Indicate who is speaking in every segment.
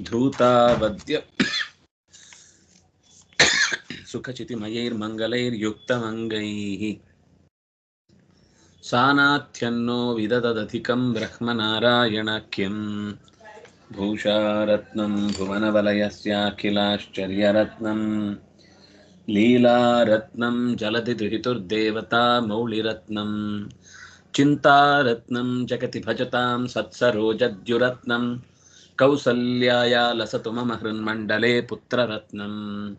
Speaker 1: धूतावद्य सुखचितिमयैर्मङ्गलैर्युक्तमङ्गैः। सानाथ्यन्नो विदधदधिकं ब्रह्मनारायणख्यं भूषारत्नं भुवनवलयस्याखिलाश्चर्यरत्नं। लीलारत्नं जलधिदुहितुर्देवता चिंता चिन्तारत्नं जगति भजतां सत्सरोजद्युरत्नम् कौसल्याया लसतु मम हृन्मण्डले पुत्ररत्नम्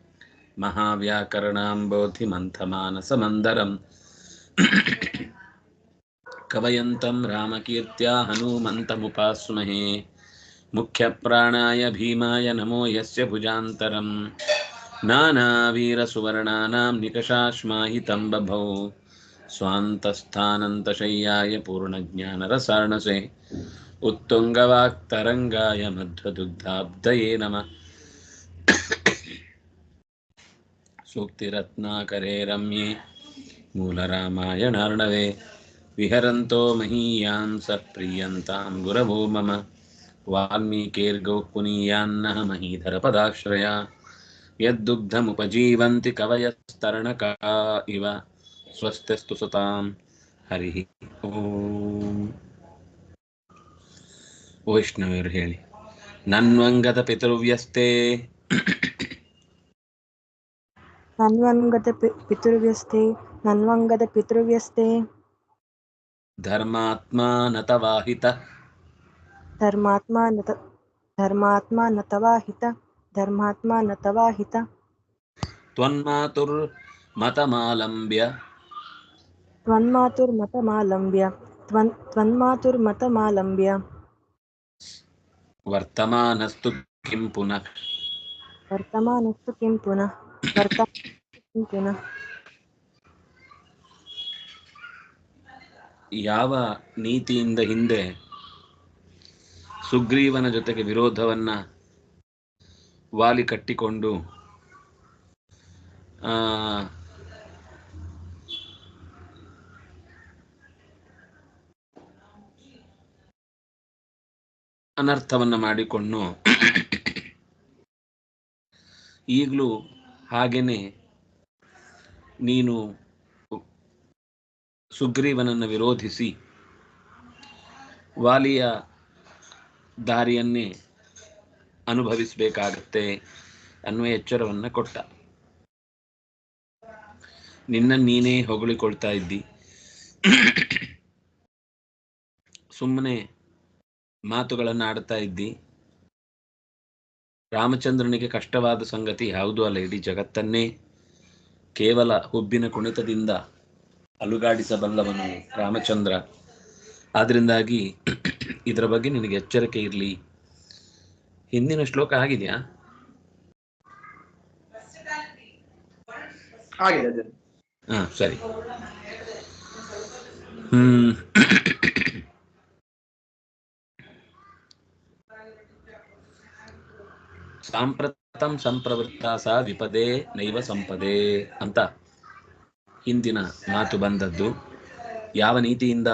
Speaker 1: महाव्याकरणाम्बोधिमन्थमानसमन्दरम् कवयन्तं रामकीर्त्या हनूमन्तमुपास्महे। मुख्यप्राणाय भीमाय नमो यस्य भुजान्तरं नानावीरसुवर्णानां निकषाश्माहितं बभौ स्वान्तस्थानन्तशय्याय पूर्णज्ञानरसार्णसे। ಉತ್ತುಂಗವಾಕ್ತರಂಗಾಯ ಮಧ್ವದುಗ್ಧಾಬ್ಧಯೇ ನಮ. ಸೂಕ್ತಿರತ್ನಾಕರೇ ರಮ್ಯೆ. ಮೂಲರಾಮಾಯಣಾರ್ಣವೆ. ವಿಹರಂತೋ ಮಹೀಯಾಂ ಸ ಪ್ರಿಯಂತಾಂ ಗುರವೋ ಮಮ. ವಾಲ್ಮೀಕೇರ್ಗೋ ಪುನೀಯಾನ್ನಹ ಮಹೀಧರಪದಾಶ್ರಯ ಯದ್ದುಗ್ಧಮುಪಜೀವಂತಿ ಕವಯಸ್ತರಣಕಾ ಇವ. ಸ್ವಸ್ತಿಸ್ತು ಸುತಾಂ ಹರಿ ಓಂ. ವೈಷ್ಣವರು ಹೇಳಿ. ನನ್ವಂಗದ ಪಿತೃವ್ಯಸ್ತೆ
Speaker 2: ನನ್ವಂಗದ ಪಿ- ಪಿತೃವ್ಯಸ್ತೆ ನನ್ವಂಗದ ಪಿತೃವ್ಯಸ್ತೆ
Speaker 1: ಧರ್ಮಾತ್ಮ ನತವಾಹಿತ
Speaker 2: ಧರ್ಮಾತ್ಮ ನತ ಧರ್ಮಾತ್ಮ ನತವಾಹಿತ ಧರ್ಮಾತ್ಮ ನತವಾಹಿತ
Speaker 1: ತ್ವನ್ಮಾತುರ್ ಮತಮಾಲಂಬ್ಯ
Speaker 2: ತ್ವನ್ಮಾತುರ್ಮತಮಾಲಂಬ್ಯ ತ್ವನ್ ತ್ವನ್ಮಾತುರ್ಮತಮಾಲಂಬ್ಯ.
Speaker 1: ವರ್ತಮಾನಸ್ತು ಕಿಂ ಪುನಃ
Speaker 2: ವರ್ತಮಾನಸ್ತು ಕಿಂ ಪುನಃ ವರ್ತಮಾನ ಕಿಂ ಪುನಃ
Speaker 1: ಯಾವ ನೀತಿಯಿಂದ ಹಿಂದೆ ಸುಗ್ರೀವನ ಜೊತೆಗೆ ವಿರೋಧವನ್ನ ವಾಲಿ ಕಟ್ಟಿಕೊಂಡು ಅನರ್ಥವನ್ನ ಮಾಡಿಕೊಂಡು ಈಗಲೂ ಹಾಗೇನೆ ನೀನು ಸುಗ್ರೀವನನ್ನು ವಿರೋಧಿಸಿ ವಾಲಿಯ ದಾರಿಯನ್ನೇ ಅನುಭವಿಸಬೇಕಾಗತ್ತೆ ಅನ್ನುವ ಎಚ್ಚರವನ್ನು ಕೊಟ್ಟ. ನಿನ್ನ ನೀನೇ ಹೊಗಳಿಕೊಳ್ತಾ ಇದ್ದಿ. ಸುಮ್ಮನೆ ಮಾತುಗಳನ್ನು ಆಡ್ತಾ ಇದ್ದಿ. ರಾಮಚಂದ್ರನಿಗೆ ಕಷ್ಟವಾದ ಸಂಗತಿ ಯಾವುದು ಅಲ್ಲ ಇಡೀ ಜಗತ್ತನ್ನೇ ಕೇವಲ ಹುಬ್ಬಿನ ಕುಣಿತದಿಂದ ಅಲುಗಾಡಿಸಬಲ್ಲವನು ರಾಮಚಂದ್ರ. ಆದ್ರಿಂದಾಗಿ ಇದರ ಬಗ್ಗೆ ನಿನಗೆ ಎಚ್ಚರಿಕೆ ಇರಲಿ. ಹಿಂದಿನ ಶ್ಲೋಕ ಆಗಿದೆಯಾ ಹಾ ಸರಿ. ಹ್ಮ್. ಸಾಂಪ್ರತಂ ಸಂಪ್ರವೃತ್ತ ಸ ವಿಪದೇ ನೈವ ಸಂಪದೆ ಅಂತ ಹಿಂದಿನ ಮಾತು ಬಂದದ್ದು. ಯಾವ ನೀತಿಯಿಂದ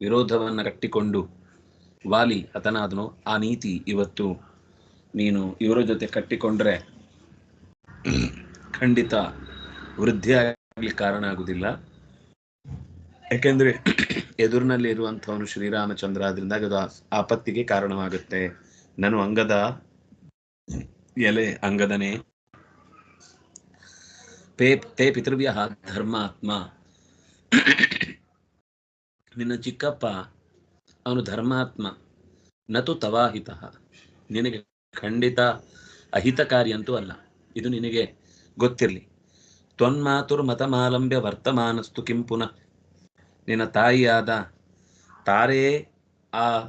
Speaker 1: ವಿರೋಧವನ್ನು ಕಟ್ಟಿಕೊಂಡು ವಾಲಿ ಅತನಾದನು ಆ ನೀತಿ ಇವತ್ತು ನೀನು ಇವರ ಜೊತೆ ಕಟ್ಟಿಕೊಂಡ್ರೆ ಖಂಡಿತ ವೃದ್ಧಿ ಆಗ್ಲಿಕ್ಕೆ ಕಾರಣ ಆಗುದಿಲ್ಲ ಯಾಕೆಂದ್ರೆ ಎದುರಿನಲ್ಲಿ ಇರುವಂತವನು ಶ್ರೀರಾಮಚಂದ್ರ ಆದ್ರಿಂದ ಅದು ಆಪತ್ತಿಗೆ ಕಾರಣವಾಗುತ್ತೆ. ನಾನು ಅಂಗದ ಎಲೆ ಅಂಗದನೆ. ಪೇ ತೇ ಪಿತೃವ್ಯ ಧರ್ಮಾತ್ಮ. ನಿನ್ನ ಚಿಕ್ಕಪ್ಪ, ಅವನು ಧರ್ಮಾತ್ಮ. ನತು ತವಾಹಿತ. ನಿನಗೆ ಖಂಡಿತ ಅಹಿತಕಾರಿ ಅಂತೂ ಅಲ್ಲ. ಇದು ನಿನಗೆ ಗೊತ್ತಿರಲಿ. ತ್ವನ್ಮಾತುರ್ ಮತಮಾಲಂಬ್ಯ ವರ್ತಮಾನಸ್ತು ಕಿಂ ಪುನಃ ನಿನ್ನ ತಾಯಿಯಾದ ತಾರೇ ಆ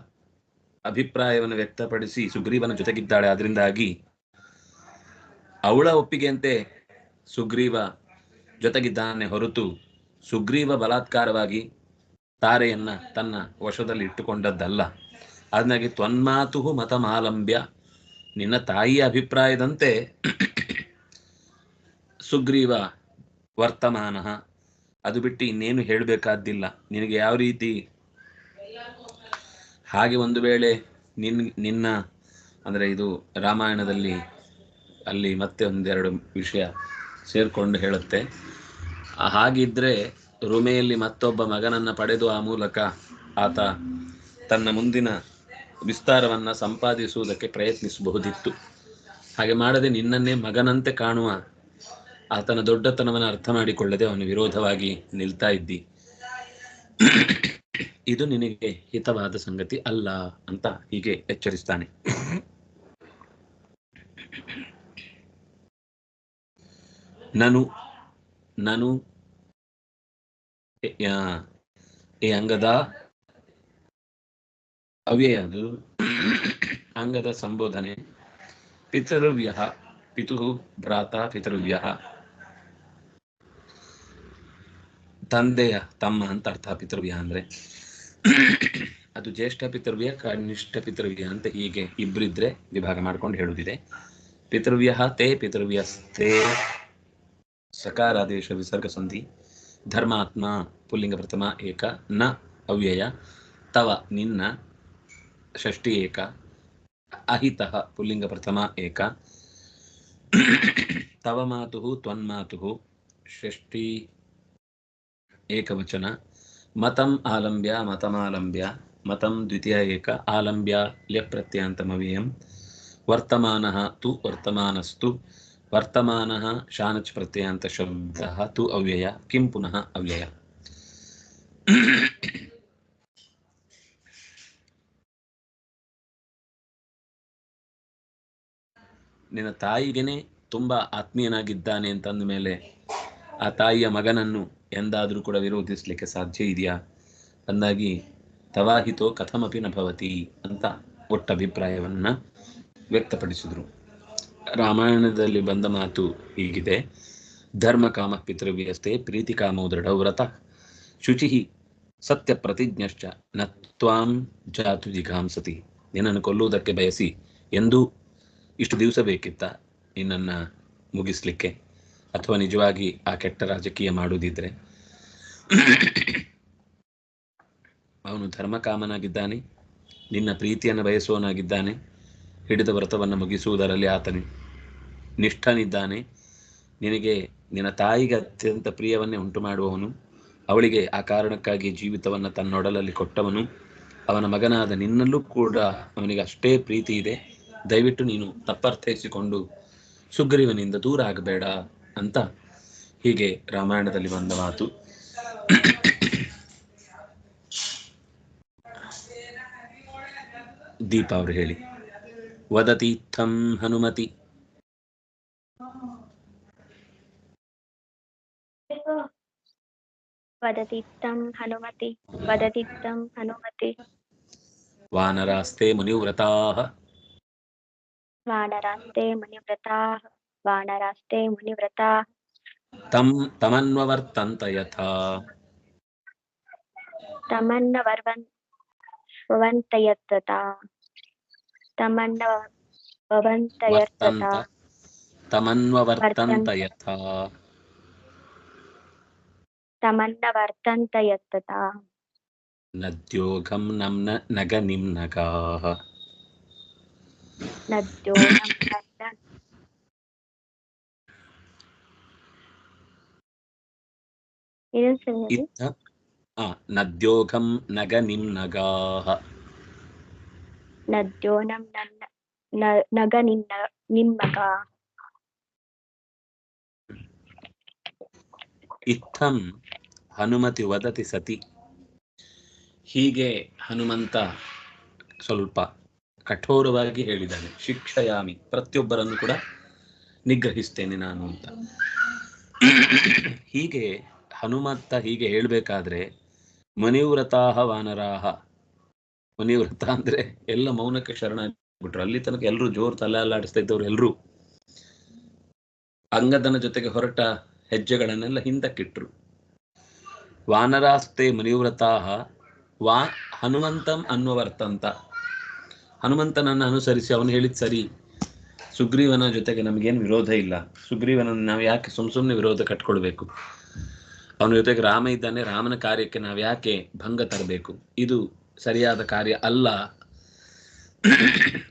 Speaker 1: ಅಭಿಪ್ರಾಯವನ್ನು ವ್ಯಕ್ತಪಡಿಸಿ ಸುಗ್ರೀವನ ಜೊತೆಗಿದ್ದಾಳೆ. ಅದರಿಂದಾಗಿ ಅವಳ ಒಪ್ಪಿಗೆಯಂತೆ ಸುಗ್ರೀವ ಜೊತೆಗಿದ್ದಾನೆ ಹೊರತು ಸುಗ್ರೀವ ಬಲಾತ್ಕಾರವಾಗಿ ತಾರೆಯನ್ನ ತನ್ನ ವಶದಲ್ಲಿ ಇಟ್ಟುಕೊಂಡದ್ದಲ್ಲ. ಅದನ್ನಾಗಿ ತ್ವನ್ಮಾತು ಮತಮಾಲಂಬ್ಯ. ನಿನ್ನ ತಾಯಿಯ ಅಭಿಪ್ರಾಯದಂತೆ ಸುಗ್ರೀವ ವರ್ತಮಾನ. ಅದು ಬಿಟ್ಟು ಇನ್ನೇನು ಹೇಳಬೇಕಾದ್ದಿಲ್ಲ. ನಿನಗೆ ಯಾವ ರೀತಿ ಹಾಗೆ ಒಂದು ವೇಳೆ ನಿನ್, ನಿನ್ನ, ಅಂದರೆ ಇದು ರಾಮಾಯಣದಲ್ಲಿ ಅಲ್ಲಿ ಮತ್ತೆ ಒಂದೆರಡು ವಿಷಯ ಸೇರಿಕೊಂಡು ಹೇಳುತ್ತೆ. ಹಾಗಿದ್ರೆ ರುಮೆಯಲ್ಲಿ ಮತ್ತೊಬ್ಬ ಮಗನನ್ನು ಪಡೆದು ಆ ಮೂಲಕ ಆತ ತನ್ನ ಮುಂದಿನ ವಿಸ್ತಾರವನ್ನ ಸಂಪಾದಿಸುವುದಕ್ಕೆ ಪ್ರಯತ್ನಿಸಬಹುದಿತ್ತು. ಹಾಗೆ ಮಾಡದೆ ನಿನ್ನನ್ನೇ ಮಗನಂತೆ ಕಾಣುವ ಆತನ ದೊಡ್ಡತನವನ್ನು ಅರ್ಥ ಮಾಡಿಕೊಳ್ಳದೆ ಅವನು ವಿರೋಧವಾಗಿ ನಿಲ್ತಾ ಇದ್ದಿ. ಇದು ನಿನಗೆ ಹಿತವಾದ ಸಂಗತಿ ಅಲ್ಲ ಅಂತ ಹೀಗೆ ಎಚ್ಚರಿಸ್ತಾನೆ. ನಾನು ನಾನು ಈ ಅಂಗದ ಅವ್ಯಯ ಅದು ಅಂಗದ ಸಂಬೋಧನೆ ಪಿತೃವ್ಯ ಪಿತು ಭ್ರಾತ ಪಿತೃವ್ಯ ತಂದೆಯ ತಮ್ಮ ಅಂತ ಅರ್ಥ ಪಿತೃವ್ಯ ಅಂದ್ರೆ ಅದು ಜ್ಯೇಷ್ಠ ಪಿತೃವ್ಯ, ಕನಿಷ್ಠ ಪಿತೃವ್ಯ ಅಂತ ಹೀಗೆ ಇಬ್ಬರಿದ್ರೆ ವಿಭಾಗ ಮಾಡ್ಕೊಂಡು ಹೇಳುವುದಿದೆ. ಪಿತೃವ್ಯ ತೇ ಪಿತೃವ್ಯಸ್ತೇ ಸಕಾರಾದೇಶ ವಿಸರ್ಗ ಸಂಧಿ ಧರ್ಮಾತ್ಮ ಪುಲ್ಲಿಂಗ ಪ್ರಥಮ ಏಕ ನ ಅವ್ಯಯ ತವ ನಿನ್ನ ಷಷ್ಠಿ ಏಕ ಅಹಿತಃ ಪುಲ್ಲಿಂಗ ಪ್ರಥಮ ಏಕ ತವ ಮಾತು ತ್ವನ್ಮಾತು ಷಷ್ಠಿ ಏಕವಚನ. ಮತಂ ಆಲಂಬ್ಯ, ಮತಮಾಲಂಬ್ಯ, ಮತಂ ದ್ವಿತೀಯ ಏಕ, ಆಲಂಬ್ಯ ಲ್ಯಪ್ರತ್ಯಾಂತಮವ್ಯಯಂ ವರ್ತಮಾನ ತು ವರ್ತಮಾನಸ್ತು, ವರ್ತಮಾನ ಶಾನಚ್ ಪ್ರತ್ಯಯಾಂತ ಶಬ್ದ ತು ಅವ್ಯಯ, ಕಿಂ ಪುನಃ ಅವ್ಯಯ. ನಿನ್ನ ತಾಯಿಗೇನೆ ತುಂಬಾ ಆತ್ಮೀಯನಾಗಿದ್ದಾನೆ ಅಂತಂದ ಮೇಲೆ ಆ ತಾಯಿಯ ಮಗನನ್ನು ಎಂದಾದರೂ ಕೂಡ ವಿರೋಧಿಸಲಿಕ್ಕೆ ಸಾಧ್ಯ ಇದೆಯಾ? ಅಂದಾಗಿ, ತವಾಹಿತೋ ಕಥಮಪಿ ನಭವತಿ ಭವತಿ ಅಂತ ಒಟ್ಟ ಅಭಿಪ್ರಾಯವನ್ನು ವ್ಯಕ್ತಪಡಿಸಿದರು. ರಾಮಾಯಣದಲ್ಲಿ ಬಂದ ಮಾತು ಹೀಗಿದೆ. ಧರ್ಮ ಕಾಮ ಪಿತೃವ್ಯಸ್ಥೆ ಪ್ರೀತಿ ಕಾಮೋ ದೃಢವ್ರತ ಶುಚಿ ಸತ್ಯ ಪ್ರತಿಜ್ಞಶ್ಚ ನತ್ವಾಂ ಜಾತು ಜಿಘಾಂಸತಿ. ನಿನ್ನನ್ನು ಕೊಲ್ಲುವುದಕ್ಕೆ ಬಯಸಿ ಎಂದೂ ಇಷ್ಟು ದಿವಸ ಬೇಕಿತ್ತ ನಿನ್ನನ್ನು ಮುಗಿಸ್ಲಿಕ್ಕೆ? ಅಥವಾ ನಿಜವಾಗಿ ಆ ಕೆಟ್ಟ ರಾಜಕೀಯ ಮಾಡುವುದಿದ್ರೆ ಅವನು ಧರ್ಮಕಾಮನಾಗಿದ್ದಾನೆ, ನಿನ್ನ ಪ್ರೀತಿಯನ್ನು ಬಯಸುವನಾಗಿದ್ದಾನೆ ಹಿಡಿದ ವ್ರತವನ್ನು ಮುಗಿಸುವುದರಲ್ಲಿ ಆತನು ನಿಷ್ಠನಿದ್ದಾನೆ. ನಿನಗೆ ನಿನ್ನ ತಾಯಿಗೆ ಅತ್ಯಂತ ಪ್ರಿಯವನ್ನೇ ಉಂಟು ಮಾಡುವವನು ಅವಳಿಗೆ ಆ ಕಾರಣಕ್ಕಾಗಿ ಜೀವಿತವನ್ನು ತನ್ನೊಡಲಲ್ಲಿ ಕೊಟ್ಟವನು. ಅವನ ಮಗನಾದ ನಿನ್ನಲ್ಲೂ ಕೂಡ ಅವನಿಗೆ ಅಷ್ಟೇ ಪ್ರೀತಿ ಇದೆ. ದಯವಿಟ್ಟು ನೀನು ತಪ್ಪರ್ಥೈಸಿಕೊಂಡು ಸುಗ್ರೀವನಿಂದ ದೂರ ಆಗಬೇಡ. ಅಂತ ಹೀಗೆ ರಾಮಾಯಣದಲ್ಲಿ ಬಂದ ಮಾತು ದೀಪ ಅವರು ಹೇಳಿ. ವದತಿ ಥಂ ಹನುಮತಿ.
Speaker 3: ವದತಿತ್ತಂ ಹನುಮತಿ ವದತಿತ್ತಂ ಹನುಮತಿ.
Speaker 1: ವಾನರಾಸ್ತೆ ಮುನಿವ್ರತಾಃ ವಾನರಾಸ್ತೆ
Speaker 3: ಮುನಿವ್ರತಾಃ వానరాస్తే మునివ్రత తం
Speaker 1: నద్యోగం నమ్న నగ
Speaker 3: నిమ్నగాః నద్యోగం
Speaker 1: ನದ್ಯೋಗಂ ನಗ ನಿಮ್ನಗಾಃ
Speaker 3: ನದ್ಯೋ ನಮ್ ನನ್ನ ನ- ನಗ ನಿನ್ನ ನಿಮ್ಮಗ
Speaker 1: ಇತ್ತಂ ಹನುಮತಿ ವದತಿ ಸತಿ. ಹೀಗೆ ಹನುಮಂತ ಸ್ವಲ್ಪ ಕಠೋರವಾಗಿ ಹೇಳಿದ್ದಾನೆ. ಶಿಕ್ಷಯಾಮಿ ಪ್ರತಿಯೊಬ್ಬರನ್ನು ಕೂಡ ನಿಗ್ರಹಿಸ್ತೇನೆ ನಾನು ಅಂತ. ಹೀಗೆ ಹನುಮಂತ ಹೀಗೆ ಹೇಳಬೇಕಾದ್ರೆ, ಮನಿವ್ರತಾಹ ವಾನರಾಹ. ಮನಿವ್ರತ ಅಂದ್ರೆ ಎಲ್ಲ ಮೌನಕ್ಕೆ ಶರಣ ಬಿಟ್ರು ಅಲ್ಲಿ ತನಕ ಎಲ್ಲರೂ ಜೋರ್ ತಲೆ ಅಲ್ಲಾಡಿಸ್ತಾ ಇದ್ದವ್ರು ಎಲ್ಲರೂ ಅಂಗದನ ಜೊತೆಗೆ ಹೊರಟ ಹೆಜ್ಜೆಗಳನ್ನೆಲ್ಲ ಹಿಂದಕ್ಕಿಟ್ರು. ವಾನರಾಸ್ತೆ ಮನಿವ್ರತಾಹ, ವಾ ಹನುಮಂತಂ ಅನ್ವವರ್ತಂತ ಹನುಮಂತನನ್ನ ಅನುಸರಿಸಿ ಅವನು ಹೇಳಿದ್ ಸರಿ. ಸುಗ್ರೀವನ ಜೊತೆಗೆ ನಮಗೇನು ವಿರೋಧ ಇಲ್ಲ. ಸುಗ್ರೀವನನ್ನು ನಾವು ಯಾಕೆ ಸುಮ್ ಸುಮ್ಮನೆ ವಿರೋಧ ಕಟ್ಕೊಳ್ಬೇಕು? ಅವನ ಜೊತೆಗೆ ರಾಮ ಇದ್ದಾನೆ, ರಾಮನ ಕಾರ್ಯಕ್ಕೆ ನಾವು ಯಾಕೆ ಭಂಗ ತರಬೇಕು? ಇದು ಸರಿಯಾದ ಕಾರ್ಯ ಅಲ್ಲ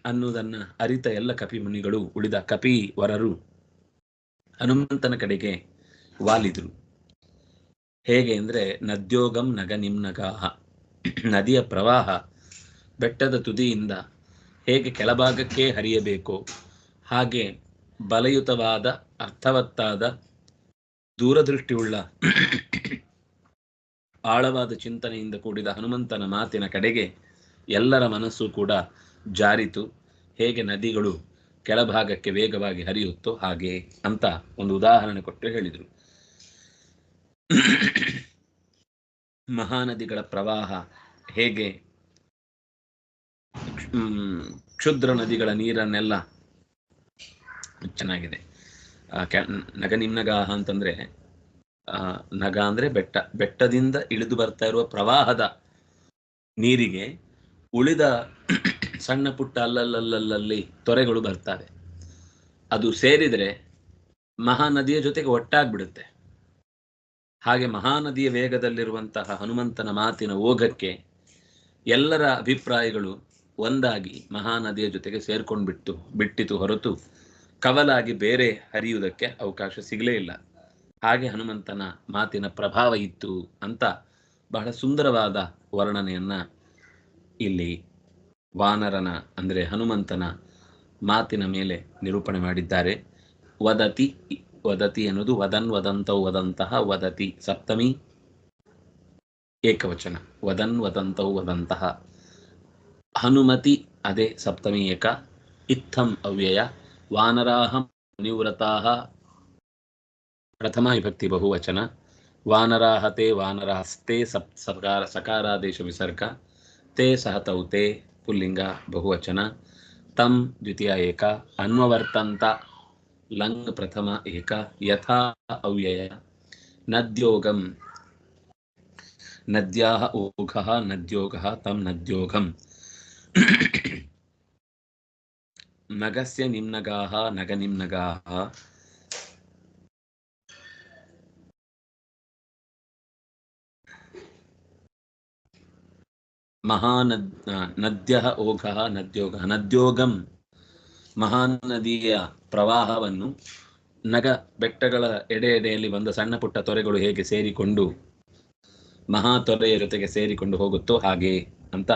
Speaker 1: ಅನ್ನುವುದನ್ನ ಅರಿತ ಎಲ್ಲ ಕಪಿ ಮುನಿಗಳು ಉಳಿದ ಕಪಿ ವರರು ಹನುಮಂತನ ಕಡೆಗೆ ವಾಲಿದ್ರು. ಹೇಗೆ ಅಂದ್ರೆ, ನದ್ಯೋಗಂ ನಗ ನಿಮ್ನಗಾಹ. ನದಿಯ ಪ್ರವಾಹ ಬೆಟ್ಟದ ತುದಿಯಿಂದ ಹೇಗೆ ಕೆಳಭಾಗಕ್ಕೆ ಹರಿಯಬೇಕೋ ಹಾಗೆ ಬಲಯುತವಾದ ಅರ್ಥವತ್ತಾದ ದೂರದೃಷ್ಟಿಯುಳ್ಳ ಆಳವಾದ ಚಿಂತನೆಯಿಂದ ಕೂಡಿದ ಹನುಮಂತನ ಮಾತಿನ ಕಡೆಗೆ ಎಲ್ಲರ ಮನಸ್ಸು ಕೂಡ ಜಾರಿತು. ಹೇಗೆ ನದಿಗಳು ಕೆಳಭಾಗಕ್ಕೆ ವೇಗವಾಗಿ ಹರಿಯುತ್ತೋ ಹಾಗೆ ಅಂತ ಒಂದು ಉದಾಹರಣೆ ಕೊಟ್ಟು ಹೇಳಿದರು. ಮಹಾನದಿಗಳ ಪ್ರವಾಹ ಹೇಗೆ? ಕ್ಷುದ್ರ ನದಿಗಳ ನೀರನ್ನೆಲ್ಲ ಚೆನ್ನಾಗಿದೆ. ನಗ ನಿಮ್ನಗಾಹ ಅಂತಂದ್ರೆ ನಗ ಅಂದ್ರೆ ಬೆಟ್ಟ. ಬೆಟ್ಟದಿಂದ ಇಳಿದು ಬರ್ತಾ ಇರುವ ಪ್ರವಾಹದ ನೀರಿಗೆ ಉಳಿದ ಸಣ್ಣ ಪುಟ್ಟ ಅಲ್ಲಲ್ಲಲ್ಲಲ್ಲಿ ತೊರೆಗಳು ಬರ್ತವೆ. ಅದು ಸೇರಿದ್ರೆ ಮಹಾನದಿಯ ಜೊತೆಗೆ ಒಟ್ಟಾಗ್ಬಿಡುತ್ತೆ. ಹಾಗೆ ಮಹಾನದಿಯ ವೇಗದಲ್ಲಿರುವಂತಹ ಹನುಮಂತನ ಮಾತಿನ ಓಘಕ್ಕೆ ಎಲ್ಲರ ಅಭಿಪ್ರಾಯಗಳು ಒಂದಾಗಿ ಮಹಾನದಿಯ ಜೊತೆಗೆ ಸೇರ್ಕೊಂಡ್ಬಿಟ್ಟು, ಬಿಟ್ಟಿತು ಹೊರತು ಕವಲಾಗಿ ಬೇರೆ ಹರಿಯುವುದಕ್ಕೆ ಅವಕಾಶ ಸಿಗಲೇ ಇಲ್ಲ. ಹಾಗೆ ಹನುಮಂತನ ಮಾತಿನ ಪ್ರಭಾವ ಇತ್ತು ಅಂತ ಬಹಳ ಸುಂದರವಾದ ವರ್ಣನೆಯನ್ನ ಇಲ್ಲಿ ವಾನರನ ಅಂದರೆ ಹನುಮಂತನ ಮಾತಿನ ಮೇಲೆ ನಿರೂಪಣೆ ಮಾಡಿದ್ದಾರೆ. ವದತಿ ವದತಿ ಅನ್ನೋದು ವದನ್ ವದಂತೌ ವದಂತಹ ವದತಿ ಸಪ್ತಮಿ ಏಕವಚನ. ವದನ್ ವದಂತೌ ವದಂತಹ ಹನುಮತಿ ಅದೇ ಸಪ್ತಮಿ ಏಕ. ಇತ್ತಂ ಅವ್ಯಯ. ವಾನರಾಹಂ ನಿವೃತಾಹ ಪ್ರಥಮ ವಿಭಕ್ತಿ ಬಹುವಚನ ವಾನರಾಹ ತೇ ವಾನರಾಸ್ತೆ ಸಪ್ ಸಕಾರ ಸಕಾರಾದೇಶ ವಿಸರ್ಗ ತೇ ಸಹತೌ ತೇ ಪುಲ್ಲಿಂಗ ಬಹುವಚನ ತಂ ದ್ವಿತೀಯ ಏಕ ಅನ್ವವರ್ತಂತ ಲಂಗ್ ಪ್ರಥಮ ಏಕ ಯಥಾ ಅವ್ಯಯ ನದ್ಯೋಗಂ ನದ್ಯಾಹ ಓಘಃ ನದ್ಯೋಗಃ ತಂ ನದ್ಯೋಗಂ ನಗಸ್ಯ ನಿಮ್ನಗಾಹ ನಗ ನಿಮ್ನಗಾಹ ಮಹಾನದ್ ನದ್ಯ ಓಘ ನದ್ಯೋಗ ನದ್ಯೋಗಂ ಮಹಾನದಿಯ ಪ್ರವಾಹವನ್ನು ನಗ ಬೆಟ್ಟಗಳ ಎಡೆ ಎಡೆಯಲ್ಲಿ ಬಂದ ಸಣ್ಣ ಪುಟ್ಟ ತೊರೆಗಳು ಹೇಗೆ ಸೇರಿಕೊಂಡು ಮಹಾ ತೊರೆಯ ಜೊತೆಗೆ ಸೇರಿಕೊಂಡು ಹೋಗುತ್ತೋ ಹಾಗೆ ಅಂತ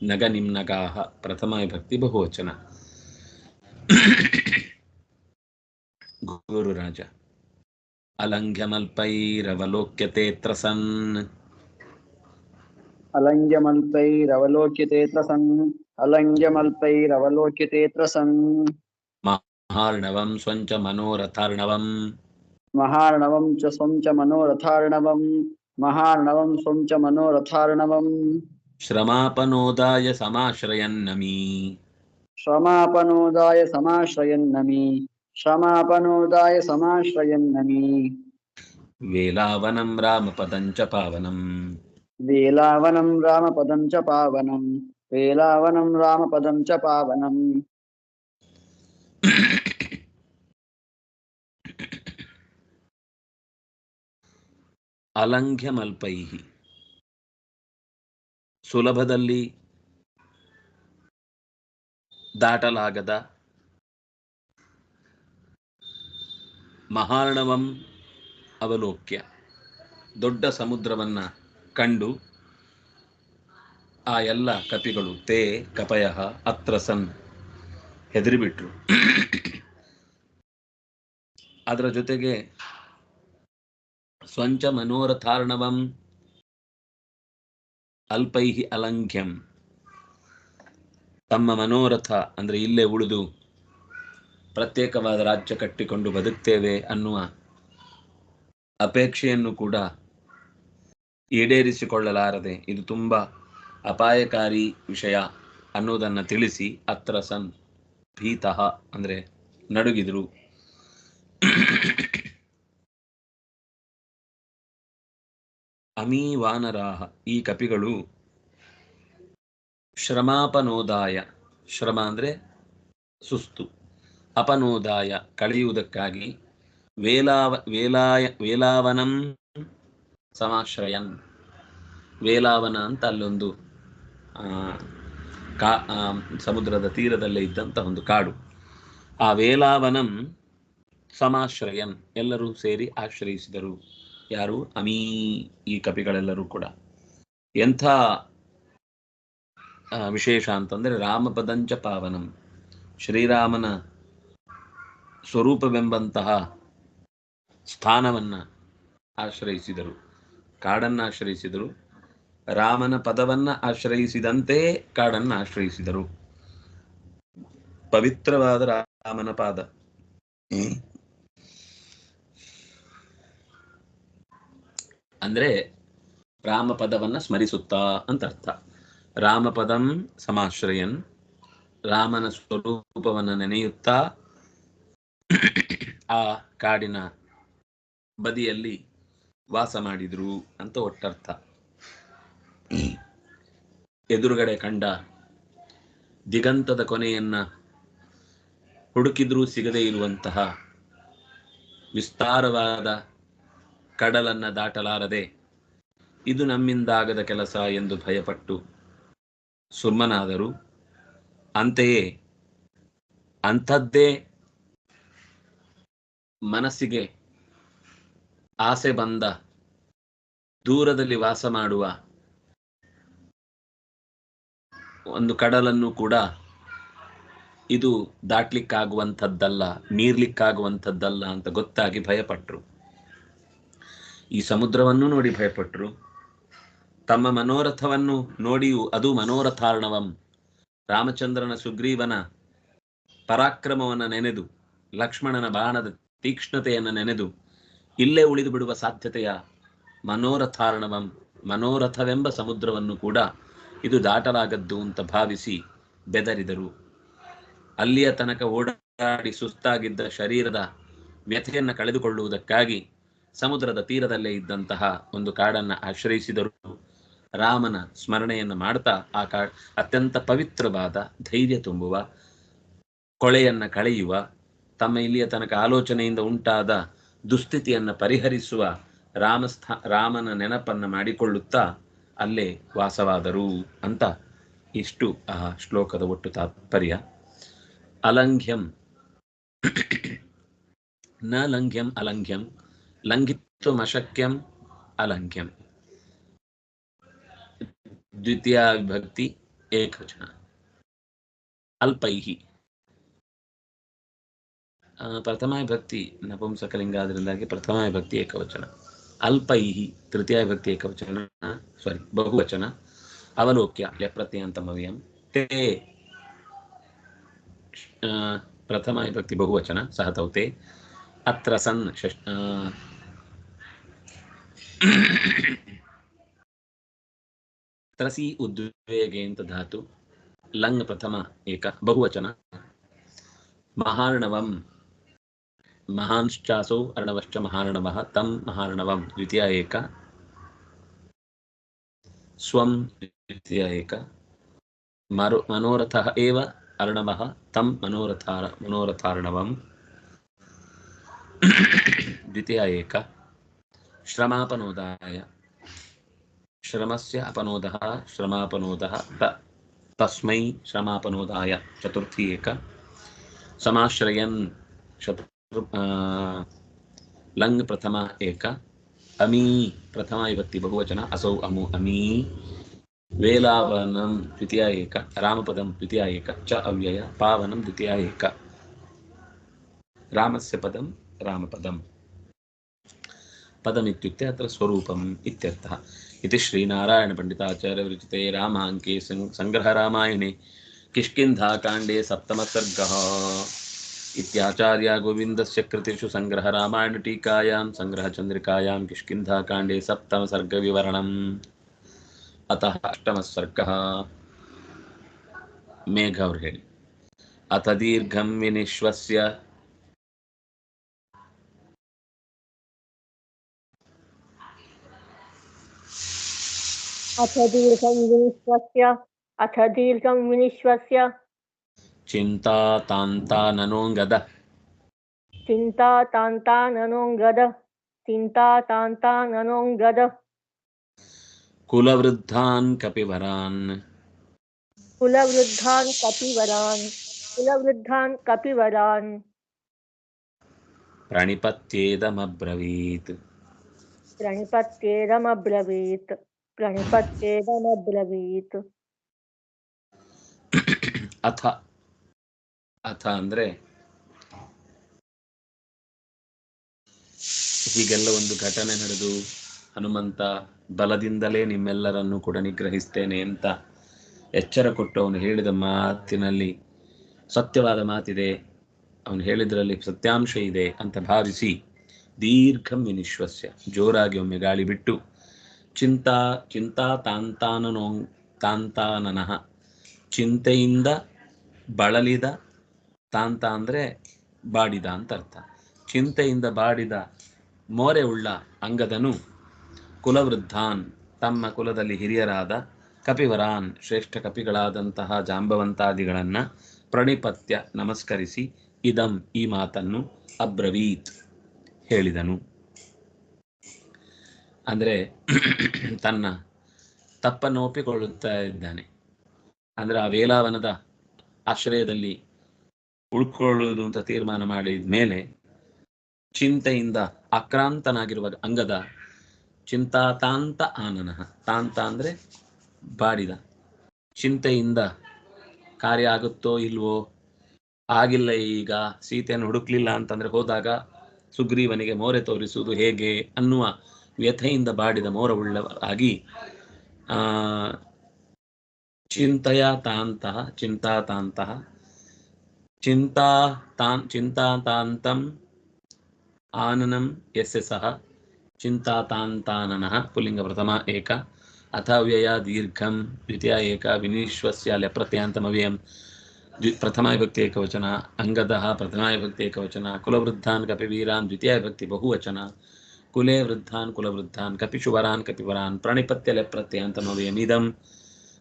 Speaker 1: ನಗ ನಿಮ್ನಗಾಹ ಪ್ರಥಮ ವಿಭಕ್ತಿ ಬಹುವಚನ. గురురాజ అలంఘ్యమల్పైరవలోక్యతేత్ర
Speaker 4: సన్ అలంఘ్యమల్పైరవలోక్యతేత్ర సన్ అలంఘ్యమల్పైరవలోక్యతేత్ర
Speaker 1: సన్ మహార్ణవం స్వంచ
Speaker 4: మనోరథార్ణవం. మహార్ణవం చ స్వంచ మనోరథార్ణవం మహార్ణవం స్వంచ మనోరథార్ణవం. శ్రమాపనోదాయ
Speaker 1: సమాశ్రయన్నమీ. శ్రమాపనోదాయ
Speaker 4: సమాశ్రయన్నమి శ్రమాపనోదాయ సమాశ్రయన్నమి వేలావనం
Speaker 1: రామపదం చ పావనం.
Speaker 4: వేలావనం రామపదం చ పావనం. వేలావనం రామపదం చ పావనం.
Speaker 1: అలంఘ్యమల్పై సులభదల్లి ದಾಟಲಾಗದ. ಮಹಾರ್ಣವಂ ಅವಲೋಕ್ಯ. ದೊಡ್ಡ ಸಮುದ್ರವನ್ನ ಕಂಡು ಆ ಎಲ್ಲ ಕಪಿಗಳು ತೇ ಕಪಯ ಅತ್ರಸನ್ ಹೆದರಿಬಿಟ್ರು. ಅದರ ಜೊತೆಗೆ ಸ್ವಂಚ ಮನೋರಥಾರ್ಣವಂ ಅಲ್ಪೈಹಿ ಅಲಂಘ್ಯಂ. ತಮ್ಮ ಮನೋರಥ ಅಂದರೆ ಇಲ್ಲೇ ಉಳಿದು ಪ್ರತ್ಯೇಕವಾದ ರಾಜ್ಯ ಕಟ್ಟಿಕೊಂಡು ಬದುಕ್ತೇವೆ ಅನ್ನುವ ಅಪೇಕ್ಷೆಯನ್ನು ಕೂಡ ಈಡೇರಿಸಿಕೊಳ್ಳಲಾರದೆ ಇದು ತುಂಬ ಅಪಾಯಕಾರಿ ವಿಷಯ ಅನ್ನುವುದನ್ನು ತಿಳಿಸಿ ಅತ್ರ ಸನ್ ಭೀತಃ ಅಂದರೆ ನಡುಗಿದರು. ಅಮೀ ವಾನರಾಹ ಈ ಕಪಿಗಳು ಶ್ರಮಾಪನೋದಾಯ. ಶ್ರಮ ಅಂದರೆ ಸುಸ್ತು. ಅಪನೋದಾಯ ಕಳೆಯುವುದಕ್ಕಾಗಿ ವೇಲಾವ, ವೇಲಾಯ, ವೇಲಾವನಂ ಸಮಾಶ್ರಯನ್ ವೇಲಾವನ ಅಂತ ಅಲ್ಲೊಂದು ಕಾ ಸಮುದ್ರದ ತೀರದಲ್ಲೇ ಇದ್ದಂಥ ಒಂದು ಕಾಡು. ಆ ವೇಲಾವನಂ ಸಮಾಶ್ರಯನ್ ಎಲ್ಲರೂ ಸೇರಿ ಆಶ್ರಯಿಸಿದರು. ಯಾರು? ಅಮೀ, ಈ ಕಪಿಗಳೆಲ್ಲರೂ ಕೂಡ. ಎಂಥ ವಿಶೇಷ ಅಂತಂದರೆ ರಾಮಪದಂಚ ಪಾವನಂ. ಶ್ರೀರಾಮನ ಸ್ವರೂಪವೆಂಬಂತಹ ಸ್ಥಾನವನ್ನ ಆಶ್ರಯಿಸಿದರು. ಕಾಡನ್ನು ಆಶ್ರಯಿಸಿದರು. ರಾಮನ ಪದವನ್ನ ಆಶ್ರಯಿಸಿದಂತೆ ಕಾಡನ್ನು ಆಶ್ರಯಿಸಿದರು. ಪವಿತ್ರವಾದ ರಾಮನ ಪಾದ. ಅಂದ್ರೆ ಅಂದ್ರೆ ರಾಮಪದವನ್ನ ಸ್ಮರಿಸುತ್ತಾ ಅಂತ ಅರ್ಥ. ರಾಮಪದಂ ಸಮಾಶ್ರಯನ್. ರಾಮನ ಸ್ವರೂಪವನ್ನು ನೆನೆಯುತ್ತಾ ಆ ಕಾಡಿನ ಬದಿಯಲ್ಲಿ ವಾಸ ಮಾಡಿದ್ರು ಅಂತ ಒಟ್ಟರ್ಥ. ಎದುರುಗಡೆ ಕಂಡ ದಿಗಂತದ ಕೊನೆಯನ್ನ ಹುಡುಕಿದ್ರೂ ಸಿಗದೇ ಇರುವಂತಹ ವಿಸ್ತಾರವಾದ ಕಡಲನ್ನ ದಾಟಲಾರದೆ, ಇದು ನಮ್ಮಿಂದಾಗದ ಕೆಲಸ ಎಂದು ಭಯಪಟ್ಟು ಸುಮ್ಮನಾದರು ಅಂತೆಯೇ ಅಂಥದ್ದೇ ಮನಸ್ಸಿಗೆ ಆಸೆ ಬಂದ ದೂರದಲ್ಲಿ ವಾಸ ಮಾಡುವ ಒಂದು ಕಡಲನ್ನು ಕೂಡ ಇದು ದಾಟ್ಲಿಕ್ಕಾಗುವಂಥದ್ದಲ್ಲ, ಮೀರ್ಲಿಕ್ಕಾಗುವಂಥದ್ದಲ್ಲ ಅಂತ ಗೊತ್ತಾಗಿ ಭಯಪಟ್ರು. ಈ ಸಮುದ್ರವನ್ನು ನೋಡಿ ಭಯಪಟ್ರು. ತಮ್ಮ ಮನೋರಥವನ್ನು ನೋಡಿಯೂ ಅದು ಮನೋರಥಾರ್ಣವಂ. ರಾಮಚಂದ್ರನ ಸುಗ್ರೀವನ ಪರಾಕ್ರಮವನ್ನು ನೆನೆದು, ಲಕ್ಷ್ಮಣನ ಬಾಣದ ತೀಕ್ಷ್ಣತೆಯನ್ನು ನೆನೆದು, ಇಲ್ಲೇ ಉಳಿದು ಬಿಡುವ ಸಾಧ್ಯತೆಯ ಮನೋರಥಾರ್ಣವಂ, ಮನೋರಥವೆಂಬ ಸಮುದ್ರವನ್ನು ಕೂಡ ಇದು ದಾಟಲಾಗದ್ದು ಅಂತ ಭಾವಿಸಿ ಬೆದರಿದರು. ಅಲ್ಲಿಯ ತನಕ ಓಡಾಡಿ ಸುಸ್ತಾಗಿದ್ದ ಶರೀರದ ವ್ಯಥೆಯನ್ನು ಕಳೆದುಕೊಳ್ಳುವುದಕ್ಕಾಗಿ ಸಮುದ್ರದ ತೀರದಲ್ಲೇ ಇದ್ದಂತಹ ಒಂದು ಕಾಡನ್ನು ಆಶ್ರಯಿಸಿದರು. ರಾಮನ ಸ್ಮರಣೆಯನ್ನು ಮಾಡ್ತಾ ಆ ಕಾ, ಅತ್ಯಂತ ಪವಿತ್ರವಾದ ಧೈರ್ಯ ತುಂಬುವ, ಕೊಳೆಯನ್ನ ಕಳೆಯುವ, ತಮ್ಮ ಇಲ್ಲಿಯ ತನಕ ಆಲೋಚನೆಯಿಂದ ಉಂಟಾದ ದುಸ್ಥಿತಿಯನ್ನು ಪರಿಹರಿಸುವ ರಾಮಸ್ಥ, ರಾಮನ ನೆನಪನ್ನ ಮಾಡಿಕೊಳ್ಳುತ್ತಾ ಅಲ್ಲೇ ವಾಸವಾದರು ಅಂತ ಇಷ್ಟು ಆ ಶ್ಲೋಕದ ಒಟ್ಟು ತಾತ್ಪರ್ಯ. ಅಲಂಘ್ಯಂ. ನ ಲಂಘ್ಯಂ ಅಲಂಘ್ಯಂ. ಲಂಘಿತ್ವಮಶಕ್ಯಂ ಅಲಂಘ್ಯಂ. ದ್ವಿತೀಯ ವಿಭಕ್ತಿ ಏಕವಚನ ಅಲ್ಪೈಹಿ ಆ, ಪ್ರಥಮ ವಿಭಕ್ತಿ ನಪುಂಸಕಲಿಂಗ ಆದ್ರಿಂದಾಗಿ ಪ್ರಥಮ ವಿಭಕ್ತಿ ಏಕವಚನ ಅಲ್ಪೈಹಿ ತೃತೀಯ ವಿಭಕ್ತಿ ಏಕವಚನ ಸಾರಿ ಬಹುವಚನ ಅವಲೋಕ್ಯ ಲೆಪ್ರತ್ಯಂತಮವ್ಯಂ ತೇ ಆ, ಪ್ರಥಮ ವಿಭಕ್ತಿ ಬಹುವಚನ ಸಹ ತೌತೆ ಅತ್ರ ಸನ್ ಷಷ್ ಆ, ತ್ರಸಿ ಉದ್ವೇಗೆ ಅಂತ ಧಾತು, ಲಂಗ್ ಪ್ರಥಮ ಏಕ, ಬಹುವಚನ. ಮಹಾರ್ಣವಂ. ಮಹಾಂಶ್ಚಾಸೌ ಅರ್ಣವಶ್ಚ ಮಹಾರ್ಣವಃ, ತಂ ಮಹಾರ್ಣವಂ, ದ್ವಿತೀಯ ಏಕ. ಸ್ವಂ, ದ್ವಿತೀಯ ಏಕ. ಮರು, ಮನೋರಥಃ ಏವ, ಅರ್ಣವಃ, ತಂ ಮನೋರಥಾರ, ಮನೋರಥಾರ್ಣವಂ. ದ್ವಿತೀಯ ಏಕ. ಶ್ರಮಾಪನೋದಾಯ. श्रमस्य अपनोदः श्रमापनोदः त तस्मै श्रमापनोदाय चतुर्थी एक। समाश्रयन् चतुर् आ, लङ् प्रथमा एक। अमी प्रथमा विभक्ति बहुवचन असौ अमु अमी। वेलावनं द्वितीया एक रामपदं द्वितीया एक च अव्यय पावनं द्वितीया एक। रामस्य पदं रामपदम्। पदमित्युक्ते अत्र स्वरूपम् इत्यर्थः। इति श्रीनारायण पंडिताचार्य विचिते रामांके संग्रह रामायणे श्रीनारायणपण्डिताचार्यविरचिते रामाङ्के सङ्ग्रहरामायणे किष्किन्धाकाण्डे सप्तमसर्गः इत्याचार्यगोविन्दस्य कृतिषु सङ्ग्रहरामायणटीकायां सप्तम सर्ग सप्तमसर्गविवरणम्। अतः अष्टम सर्ग मेघव्रहेणि।
Speaker 3: अथ दीर्घं विनिश्वस्य अथ दीर्घं विनिश्वस्य अथ दीर्घं विनिश्वस्य
Speaker 1: कुलवृद्धान् कपिवरान्।
Speaker 3: कुलवृद्धान् कपिवरान्। कुलवृद्धान् कपिवरान्।
Speaker 1: प्रणिपत्येदमब्रवीत्।
Speaker 3: प्रणिपत्येदमब्रवीत्।
Speaker 1: ಅಥ ಅಥ ಅಂದ್ರೆ ಹೀಗೆಲ್ಲ ಒಂದು ಘಟನೆ ನಡೆದು ಹನುಮಂತ ಬಲದಿಂದಲೇ ನಿಮ್ಮೆಲ್ಲರನ್ನು ಕೂಡ ನಿಗ್ರಹಿಸ್ತೇನೆ ಅಂತ ಎಚ್ಚರ ಕೊಟ್ಟು ಅವನು ಹೇಳಿದ ಮಾತಿನಲ್ಲಿ ಸತ್ಯವಾದ ಮಾತಿದೆ. ಅವನು ಹೇಳಿದ್ರಲ್ಲಿ ಸತ್ಯಾಂಶ ಇದೆ ಅಂತ ಭಾವಿಸಿ ದೀರ್ಘಂ ವಿನಿಶ್ವಸ್ಯ ಜೋರಾಗಿ ಒಮ್ಮೆ ಗಾಳಿ ಬಿಟ್ಟು ಚಿಂತಾ ಚಿಂತಾ ತಾಂತಾನನೋ ತಾಂತಾನನಃ. ಚಿಂತೆಯಿಂದ ಬಳಲಿದ ತಾಂತ ಅಂದರೆ ಬಾಡಿದ ಅಂತ ಅರ್ಥ. ಚಿಂತೆಯಿಂದ ಬಾಡಿದ ಮೋರೆ ಉಳ್ಳ ಅಂಗದನು ಕುಲವೃದ್ಧಾನ್. ತಮ್ಮ ಕುಲದಲ್ಲಿ ಹಿರಿಯರಾದ ಕಪಿವರಾನ್, ಶ್ರೇಷ್ಠ ಕಪಿಗಳಾದಂತಹ ಜಾಂಬವಂತಾದಿಗಳನ್ನು ಪ್ರಣಿಪತ್ಯ ನಮಸ್ಕರಿಸಿ, ಇದಂ ಈ ಮಾತನ್ನು ಅಬ್ರವೀತ್ ಹೇಳಿದನು. ಅಂದರೆ ತನ್ನ ತಪ್ಪನ್ನು ಒಪ್ಪಿಕೊಳ್ಳುತ್ತಾ ಇದ್ದಾನೆ. ಅಂದರೆ ಆ ವೇಲಾವನದ ಆಶ್ರಯದಲ್ಲಿ ಉಳ್ಕೊಳ್ಳುವುದು ಅಂತ ತೀರ್ಮಾನ ಮಾಡಿದ ಮೇಲೆ ಚಿಂತೆಯಿಂದ ಆಕ್ರಾಂತನಾಗಿರುವ ಅಂಗದ ಚಿಂತಾತಾಂತ ಆನನಃ, ತಾಂತ ಅಂದರೆ ಬಾಡಿದ. ಚಿಂತೆಯಿಂದ ಕಾರ್ಯ ಆಗುತ್ತೋ ಇಲ್ವೋ? ಆಗಿಲ್ಲ ಈಗ, ಸೀತೆಯನ್ನು ಹುಡುಕ್ಲಿಲ್ಲ ಅಂತಂದ್ರೆ ಹೋದಾಗ ಸುಗ್ರೀವನಿಗೆ ಮೋರೆ ತೋರಿಸುವುದು ಹೇಗೆ ಅನ್ನುವ ವ್ಯಥೆಯಿಂದ ಬಾಡಿದ ಮೋರವುಳ್ಳವರಾಗಿ, ಆ, ಚಿಂತೆಯ ತಾಂತಹ ಚಿಂತಾತಾಂತಹ ಚಿಂತಾ ತಾನ್ ಚಿಂತಾತಾಂತಂ ಆನನಂ ಯಸ್ಯ ಸಹ ಚಿಂತಾತಾಂತಾನನಃ ಪುಲ್ಲಿಂಗ ಪ್ರಥಮ ಏಕ ಅಥ ಅವ್ಯಯ ದೀರ್ಘಂ, ದ್ವಿತೀಯ ಏಕ ವಿನಿಶ್ವಸ್ಯ ಪ್ರಥಮ ವಿಭಕ್ತಿ ಏಕವಚನ, ಅಂಗದಃ ಪ್ರಥಮ ವಿಭಕ್ತಿ ಏಕವಚನ, ಕುಲವೃದ್ಧಾನ್ ಕಪಿವೀರಾನ್ ದ್ವಿತೀಯ ವಿಭಕ್ತಿ ಬಹುವಚನ ಕುಲೆ ವೃದ್ಧಾನ್ ಕುಲವೃದ್ಧಾನ್ ಕಪಿಶುವರಾನ್ ಕಪಿವರಾನ್ ಪ್ರಣಿಪತ್ಯ ಲೆಪ್ರತ್ಯಾಂತಮವ್ಯಯಮಿದಂ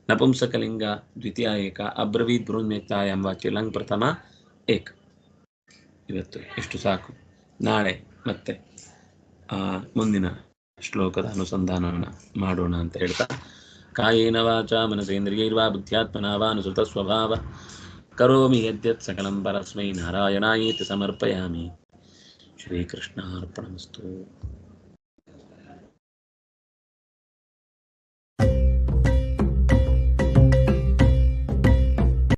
Speaker 1: ನಪುಂಸಕಲಿಂಗ ದ್ವಿತೀಯ ಏಕ ಅಬ್ರವೀತ್ ಬೃಹನ್ಯಕ್ತಾಯ ಎಂಬ ಲಂಗ್ ಪ್ರಥಮ ಏಕ ಇವತ್ತು ಇಷ್ಟು ಸಾಕು? ನಾಳೆ ಮತ್ತೆ ಆ, ಮುಂದಿನ ಶ್ಲೋಕದ ಅನುಸಂಧಾನವನ್ನು ಮಾಡೋಣ ಅಂತ ಹೇಳ್ತಾ ಕಾಯೇನ ವಾಚ ಮನಸೇಂದ್ರಿಯೈರ್ವಾ ಬುದ್ಧ್ಯಾತ್ಮನ ವಾ ಅನುಸೃತ ಸ್ವಭಾವ ಕರೋಮಿ ಯದ್ಯತ್ ಸಕಲಂ ಪರಸ್ಮೈ ನಾರಾಯಣಾಯೇತಿ ಸಮರ್ಪಯಾಮಿ। శ్రీకృష్ణార్పణమస్తు